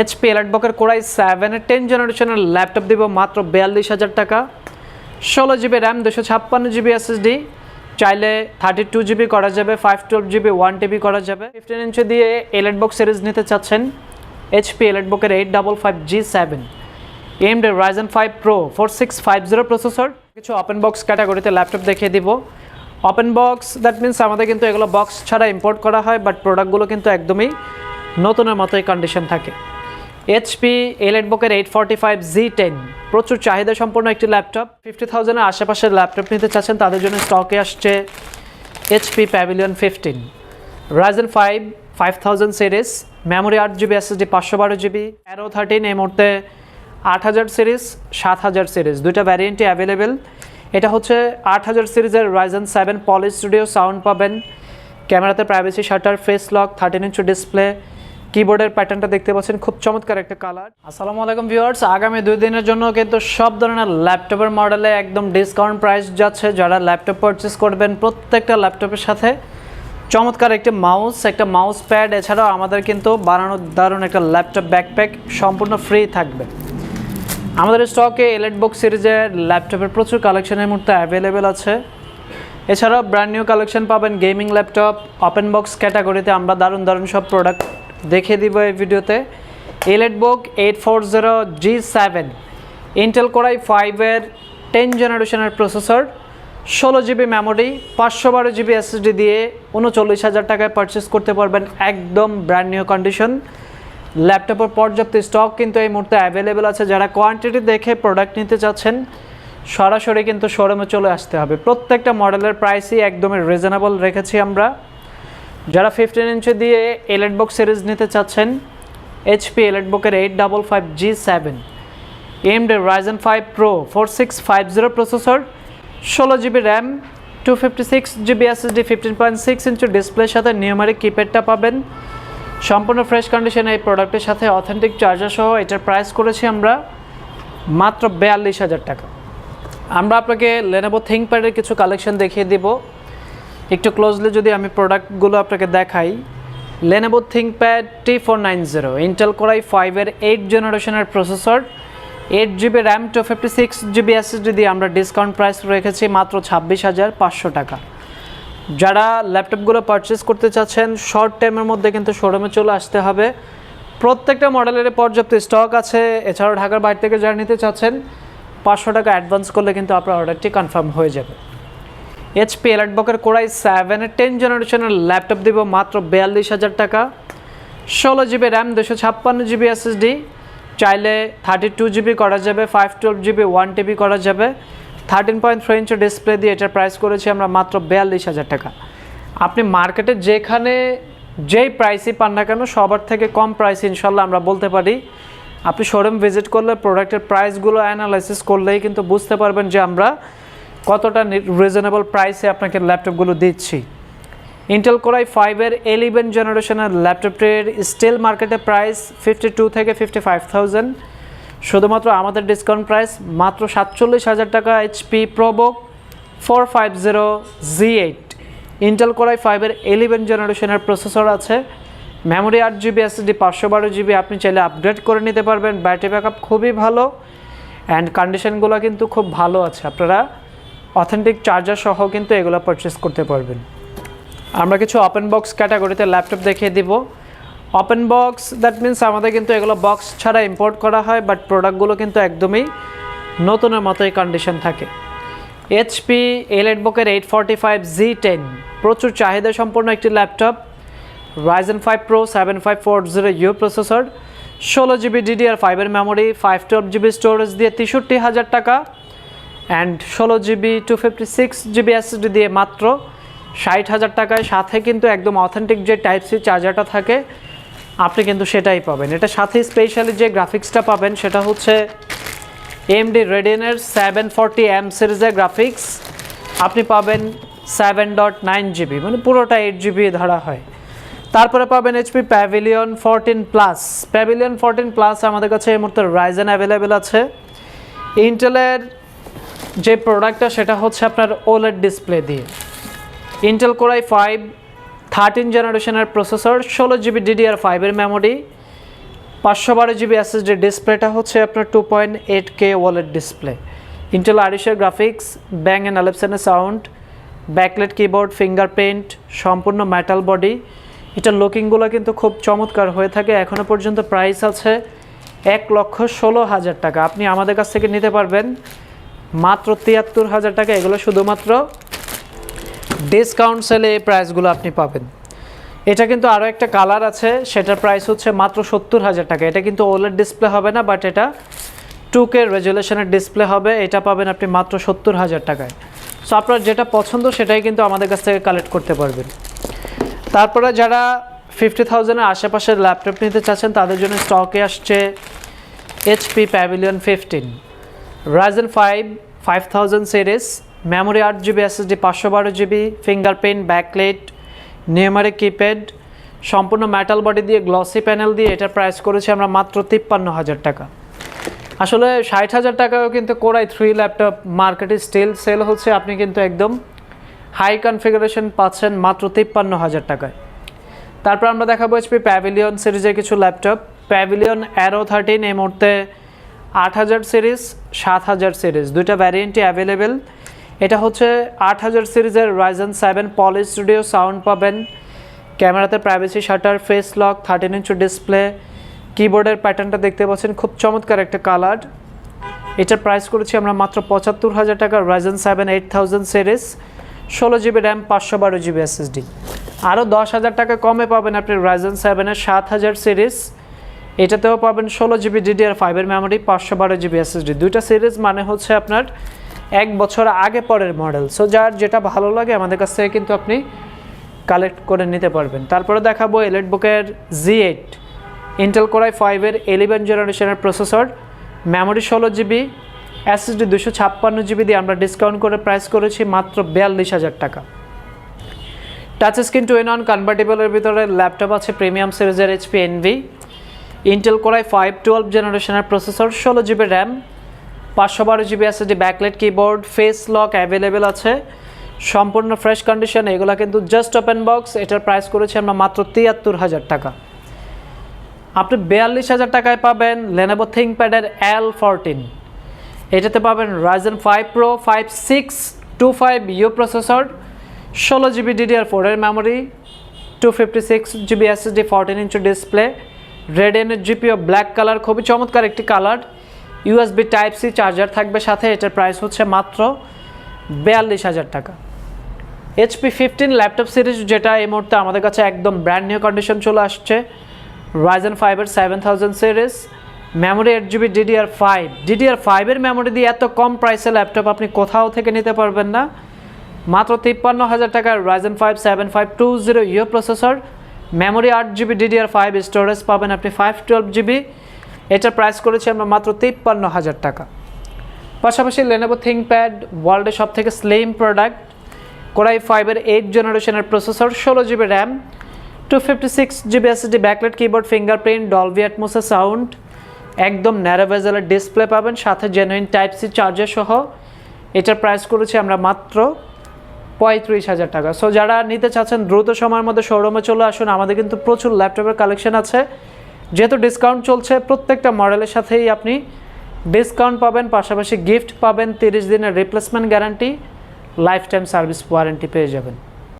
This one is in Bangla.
এইচপি এলাটবকের কোরাই সেভেনের টেন জেনারেশনের ল্যাপটপ দিব মাত্র বিয়াল্লিশ হাজার টাকা। ষোলো জিবি র্যাম দুশো ছাপ্পান্ন জিবি এসএসডি চাইলে থার্টি টু জিবি করা যাবে five twelve GB one TB করা যাবে। ফিফটিন ইঞ্চি দিয়ে এলেটবক সিরিজ নিতে চাচ্ছেন HP এলেটবকের eight double five G seven AMD Ryzen five pro four six five zero processor কিছু ওপেন বক্স ক্যাটাগরিতে ল্যাপটপ দেখিয়ে দিব। ওপেন বক্স দ্যাট মিনস আমাদের কিন্তু এগুলো বক্স ছাড়া ইম্পোর্ট করা হয় বাট প্রোডাক্টগুলো কিন্তু একদমই নতুনের মতোই কন্ডিশন থাকে। HP এলেটবুকের eight forty five G ten প্রচুর চাহিদা সম্পন্ন একটি ল্যাপটপ ফিফটি থাউজেন্ডের আশেপাশের ল্যাপটপ নিতে চাচ্ছেন, তাদের জন্য স্টকে আসছে HP Pavilion fifteen Ryzen five five thousand series memory আট জিবি এসএসডি পাঁচশো বারো জিবি অ্যারো থার্টিন এই মুহূর্তে আট হাজার সিরিজ সাত হাজার সিরিজ দুইটা ভ্যারিয়েন্টই অ্যাভেলেবেল এটা হচ্ছে আট হাজার সিরিজের Ryzen seven poly studio sound পাবেন। ক্যামেরাতে privacy shutter face lock thirteen inch display কিবোর্ডের প্যাটার্নটা দেখতে পাচ্ছেন, খুব চমৎকার একটা কালার আসসালামু আলাইকুম ভিউয়ার্স আগামী দুই দিনের জন্য কিন্তু সব ধরনের ল্যাপটপের মডেলে একদম ডিসকাউন্ট প্রাইস যাচ্ছে। যারা ল্যাপটপ পারচেস করবেন, প্রত্যেকটা ল্যাপটপের সাথে চমৎকার একটি মাউস একটা মাউস প্যাড এছাড়াও আমাদের কিন্তু বানানোর দারুণ একটা ল্যাপটপ ব্যাকপ্যাক সম্পূর্ণ ফ্রি থাকবে। আমাদের স্টকে এলেট বুক সিরিজের ল্যাপটপের প্রচুর কালেকশনের মুহূর্তে অ্যাভেলেবেল আছে। এছাড়াও ব্র্যান্ড নিউ কালেকশন পাবেন গেমিং ল্যাপটপ ওপেন বক্স ক্যাটাগরিতে আমরা দারুণ দারুণ সব প্রোডাক্ট দেখিয়ে দিব এই ভিডিওতে। EliteBook eight four zero G seven Intel core i ফাইভের টেন জেনারেশনের প্রসেসর ষোলো জিবি মেমোরি পাঁচশো বারো জিবি এসএসডি দিয়ে উনচল্লিশ হাজার টাকায় পারচেস করতে পারবেন একদম ব্র্যান্ড নিউ কন্ডিশন ল্যাপটপের পর্যাপ্ত স্টক কিন্তু এই মুহূর্তে অ্যাভেলেবেল আছে। যারা কোয়ান্টিটি দেখে প্রোডাক্ট নিতে চাচ্ছেন, সরাসরি কিন্তু শোরুমে চলে আসতে হবে। প্রত্যেকটা মডেলের প্রাইসই একদমই রিজনেবল রেখেছি আমরা। যারা ফিফটিন ইঞ্চি দিয়ে এলেট বুক সিরিজ নিতে চাচ্ছেন এইচপি এলেট বুকের eight double five G seven AMD Ryzen five pro four six five zero processor ষোলো GB RAM two fifty six GB SSD fifteen point six inch ডিসপ্লের সাথে নিউমারিক কিপ্যাডটা পাবেন। সম্পূর্ণ ফ্রেশ কন্ডিশনে এই প্রোডাক্টের সাথে অথেন্টিক চার্জার সহ এটার প্রাইস করেছি আমরা মাত্র বিয়াল্লিশ হাজার টাকা। আমরা আপনাকে লেনোভো থিঙ্কপ্যাডের কিছু কালেকশন দেখিয়ে দিব। একটু ক্লোজলি যদি আমি প্রোডাক্টগুলো আপনাকে দেখাই Lenovo ThinkPad T four nine zero Intel core i ফাইভের এইট জেনারেশনের processor eight GB RAM two fifty six GB SSD দিয়ে আমরা ডিসকাউন্ট প্রাইস রেখেছি মাত্র ছাব্বিশ হাজার পাঁচশো টাকা। যারা ল্যাপটপগুলো পারচেস করতে চাচ্ছেন শর্ট টাইমের মধ্যে কিন্তু শোরুমে চলে আসতে হবে। প্রত্যেকটা মডেলের পর্যাপ্ত স্টক আছে, এছাড়াও ঢাকার বাইরে থেকে যারা নিতে চাচ্ছেন, পাঁচশো টাকা অ্যাডভান্স করলে কিন্তু আপনার অর্ডারটি কনফার্ম হয়ে যাবে। এইচপি এলাটবকের কোরাই সেভেনের টেন জেনারেশনের ল্যাপটপ দিব মাত্র বিয়াল্লিশ হাজার টাকা। ষোলো জিবি র্যাম দুশো ছাপ্পান্ন জিবি এসএসডি চাইলে থার্টি টু জিবি করা যাবে five twelve GB one TB করা যাবে। Thirteen point three inch display দিয়ে এটার প্রাইস করেছি আমরা মাত্র বিয়াল্লিশ হাজার টাকা। আপনি মার্কেটে যেখানে যেই প্রাইসই পান না কেন, সবার থেকে কম প্রাইস ইনশাল্লাহ আমরা বলতে পারি। আপনি শোরুম ভিজিট করলে প্রোডাক্টের প্রাইসগুলো অ্যানালাইসিস করলেই কিন্তু বুঝতে পারবেন যে আমরা কতটা রিজনেবল প্রাইসে আপনাকে ল্যাপটপগুলো দিচ্ছি? ইন্টেল কোরাই ফাইভের এলিভেন জেনারেশনের ল্যাপটপটির স্টিল মার্কেটে প্রাইস ফিফটি টু থেকে ফিফটি ফাইভ থাউজেন্ড শুধুমাত্র আমাদের ডিসকাউন্ট প্রাইস মাত্র সাতচল্লিশ হাজার টাকা HP ProBook four five zero G eight Intel core i ফাইভের এলিভেন জেনারেশনের প্রসেসর আছে। মেমোরি আট জিবি এসএসডি পাঁচশো বারো জিবি আপনি চাইলে আপগ্রেড করে নিতে পারবেন। ব্যাটারি ব্যাকআপ খুবই ভালো। অ্যান্ড কন্ডিশনগুলো কিন্তু খুব ভালো আছে। আপনারা অথেন্টিক চার্জার সহ কিন্তু এগুলো পারচেস করতে পারবেন। আমরা কিছু ওপেন বক্স ক্যাটাগরিতে ল্যাপটপ দেখিয়ে দিব। ওপেন বক্স দ্যাট মিন্স আমাদের কিন্তু এগুলো বক্স ছাড়া ইম্পোর্ট করা হয় বাট প্রোডাক্টগুলো কিন্তু একদমই নতুনের মতোই কন্ডিশন থাকে। এইচপি এলেট বুকের eight forty five G ten প্রচুর চাহিদা সম্পন্ন একটি laptop Ryzen five pro seven five four zero U processor ষোলো জিবি ডিডিআর ফাইভের memory five twelve GB storage দিয়ে তেষট্টি হাজার টাকা। অ্যান্ড ষোলো GB two fifty six GB SSD দিয়ে মাত্র ষাট হাজার টাকায়। সাথে কিন্তু একদম অথেন্টিক যে টাইপ সি চার্জারটা থাকে, আপনি কিন্তু সেটাই পাবেন। এটা সাথে স্পেশালি যে গ্রাফিক্সটা পাবেন, সেটা হচ্ছে এমডি রেডিয়ানের সেভেন ফর্টি এম সিরিজের গ্রাফিক্স আপনি পাবেন সেভেন ডট নাইন জিবি মানে পুরোটা এইট জিবি ধরা হয়। তারপরে পাবেন HP Pavilion fourteen plus Pavilion fourteen plus আমাদের কাছে এই মুহূর্তে রাইজেন অ্যাভেলেবেল আছে। ইন্টেলের যে প্রোডাক্টটা সেটা হচ্ছে আপনার ওলেড ডিসপ্লে দিয়ে। Intel core i five thirteen জেনারেশনের প্রসেসর ষোলো জিবি ডিডিআর ফাইভের মেমোরি পাঁচশো বারো জিবি এসএসডি ডিসপ্লেটা হচ্ছে আপনার two point eight K OLED display Intel আরিশের graphics Bang and অ্যালেপসেনের সাউন্ড ব্যাকলেট কিবোর্ড ফিঙ্গারপ্রিন্ট সম্পূর্ণ মেটাল বডি এটার লুকিংগুলো কিন্তু খুব চমৎকার হয়ে থাকে। এখনও পর্যন্ত প্রাইস আছে এক লক্ষ ষোলো হাজার টাকা। আপনি আমাদের কাছ থেকে নিতে পারবেন। মাত্র তিয়াত্তর হাজার টাকা। এগুলো শুধুমাত্র ডিসকাউন্ট সেলে এই প্রাইসগুলো আপনি পাবেন। এটা কিন্তু আরও একটা কালার আছে, সেটার প্রাইস হচ্ছে মাত্র সত্তর হাজার টাকা। এটা কিন্তু ওলের ডিসপ্লে হবে না বাট এটা টু কে রেজুলেশনের ডিসপ্লে হবে। এটা পাবেন আপনি মাত্র সত্তর হাজার টাকায়। সো আপনার যেটা পছন্দ, সেটাই কিন্তু আমাদের কাছ থেকে কালেক্ট করতে পারবেন। তারপরে যারা ফিফটি থাউজেন্ডের আশেপাশের ল্যাপটপ নিতে চাচ্ছেন, তাদের জন্য স্টকে আসছে HP Pavilion fifteen Ryzen five five thousand series memory আট জিবি এসএসডি পাঁচশো বারো GB fingerprint backlit numeric keypad সম্পূর্ণ মেটাল বডি দিয়ে গ্লসি প্যানেল দিয়ে এটার প্রাইস করেছি আমরা মাত্র তিপ্পান্ন হাজার টাকা। আসলে ষাট হাজার টাকাও কিন্তু কোরাই থ্রি ল্যাপটপ মার্কেটে স্টিল সেল হচ্ছে, আপনি কিন্তু একদম হাই কনফিগারেশন পাচ্ছেন মাত্র তিপ্পান্ন হাজার টাকায়। তারপর আমরা দেখাবো এইচপি প্যাভিলিয়ন সিরিজের কিছু ল্যাপটপ প্যাভিলিয়ন অ্যারো থার্টিন এই মুহূর্তে আট হাজার সিরিজ, সাত হাজার সিরিজ, দুইটা ভ্যারিয়েন্টই অ্যাভেলেবেল এটা হচ্ছে আট হাজার সিরিজের Ryzen seven poly studio sound পাবেন। ক্যামেরাতে privacy shutter face lock thirteen inch display কিবোর্ডের প্যাটার্নটা দেখতে পাচ্ছেন। খুব চমৎকার একটা কালার এটার প্রাইস করেছি আমরা মাত্র পঁচাত্তর হাজার টাকা Ryzen seven eight thousand series ষোলো জিবি র্যাম পাঁচশো বারো জিবি এসএসডি আরও দশ হাজার টাকা কমে পাবেন আপনি রাইজেন সেভেনের সাত হাজার সিরিজ। এটাতেও পাবেন ষোলো জিবি ডিডিআর ফাইভের মেমোরি পাঁচশো বারো জিবি এসএসডি দুইটা সিরিজ মানে হচ্ছে আপনার এক বছর আগে পরের মডেল সো যার যেটা ভালো লাগে আমাদের কাছ থেকে কিন্তু আপনি কালেক্ট করে নিতে পারবেন। তারপরে দেখাবো এলেট বুকের G eight Intel core i ফাইভের এলিভেন জেনারেশনের প্রসেসর মেমোরি ষোলো জিবি এসএসডি দুশো ছাপ্পান্ন জিবি দিয়ে আমরা ডিসকাউন্ট করে প্রাইস করেছি মাত্র বিয়াল্লিশ হাজার টাকা। Touch screen two in one কনভার্টেবলের ভিতরে ল্যাপটপ আছে প্রিমিয়াম সিরিজের HP Envy Intel core i five twelve জেনারেশনের প্রসেসর ষোলো জিবি র্যাম পাঁচশো বারো GB SSD backlit keyboard face lock available আছে। সম্পূর্ণ ফ্রেশ কন্ডিশন এগুলো কিন্তু জাস্ট ওপেন বক্স এটার প্রাইস করেছি আমরা মাত্র তিয়াত্তর হাজার টাকা। আপনি বিয়াল্লিশ হাজার টাকায় পাবেন লেনেভো থিঙ্কপ্যাডের এল ফোরটিন এটাতে পাবেন Ryzen five pro five six two five U processor ষোলো জিবি ডিডিআর ফোরের memory two fifty six GB SSD fourteen inch display red এনের জিপিও ব্ল্যাক কালার খুবই চমৎকার একটি colour USB type C charger থাকবে সাথে, এটার প্রাইস হচ্ছে মাত্র বিয়াল্লিশ হাজার টাকা। এইচপি ফিফটিন ল্যাপটপ সিরিজ যেটা এই মুহূর্তে আমাদের কাছে একদম ব্র্যান্ড নিউ কন্ডিশন চলে আসছে রাইজেন ফাইভের seven thousand series memory eight GB DDR five DDR ফাইভের মেমোরি দিয়ে এত কম প্রাইসে ল্যাপটপ আপনি কোথাও থেকে নিতে পারবেন না। মাত্র তিপ্পান্ন হাজার টাকার Ryzen five seven five two zero U processor memory আট জিবি ডিডিআর ফাইভ স্টোরেজ পাবেন আপনি ফাইভ টুয়েলভ জিবি এটার প্রাইস করেছি আমরা মাত্র তিপ্পান্ন হাজার টাকা। পাশাপাশি লেনেভো থিঙ্কপ্যাড ওয়ার্ল্ডের সব থেকে স্লিম প্রোডাক্ট কোরাই ফাইভের এইট জেনারেশনের প্রসেসর ষোলো GB RAM two fifty six GB SSD backlit keyboard fingerprint Dolby অ্যাটমোসের sound একদম ন্যারোভেজালের ডিসপ্লে পাবেন, সাথে জেনুইন টাইপ সি চার্জার সহ। এটার প্রাইস করেছি আমরা মাত্র পঁয়ত্রিশ হাজার টাকা। সো যারা নিতে চাচ্ছেন, দ্রুত সময়ের মধ্যে শোরুমে চলে আসুন। আমাদের কিন্তু প্রচুর ল্যাপটপের কালেকশন আছে। যেহেতু ডিসকাউন্ট চলছে, প্রত্যেকটা মডেলের সাথেই আপনি ডিসকাউন্ট পাবেন। পাশাপাশি গিফট পাবেন। তিরিশ দিনের replacement guarantee lifetime service warranty পেয়ে যাবেন।